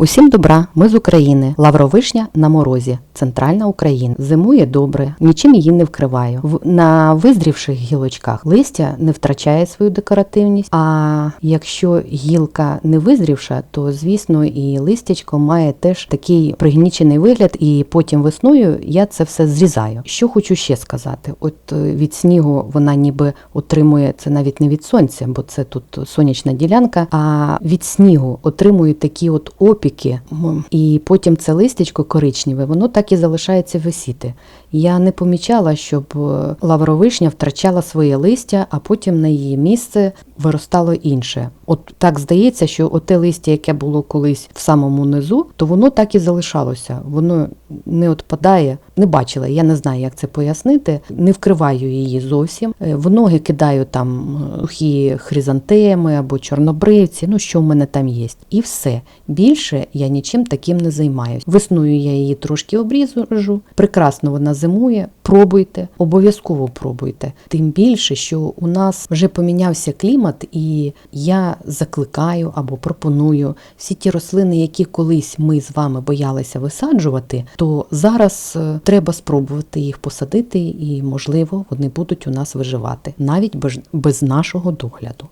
Усім добра, ми з України. Лавровишня на морозі, центральна Україна. Зимує добре, нічим її не вкриваю. В- На визрівших гілочках листя не втрачає свою декоративність. А якщо гілка не визрівша, то звісно і листячко має теж такий пригнічений вигляд, і потім весною я це все зрізаю. Що хочу ще сказати: от е, від снігу вона ніби отримує це навіть не від сонця, бо це тут сонячна ділянка. А від снігу отримує такі от опіки, м, і потім це листячко коричневе, воно так і залишається висіти. Я не помічала, щоб е, лавровишня втрачала своє листя, а потім на її місце виростало інше. От так здається, що оте листя, яке було колись в самому низу, то воно так і залишалося. Воно не відпадає. Не бачила, я не знаю, як це пояснити. Не вкриваю її зовсім. Е, В ноги кидаю там е, сухі хризантеми або чорнобривці, ну що в мене там є. І все. Більше я нічим таким не займаюся. Весною я її трошки обріжу. Прекрасно вона зимує. Пробуйте, обов'язково пробуйте. Тим більше, що у нас вже помінявся клімат, і я закликаю або пропоную всі ті рослини, які колись ми з вами боялися висаджувати, то зараз е, треба спробувати їх посадити, і можливо вони будуть у нас виживати навіть без, без нашого догляду.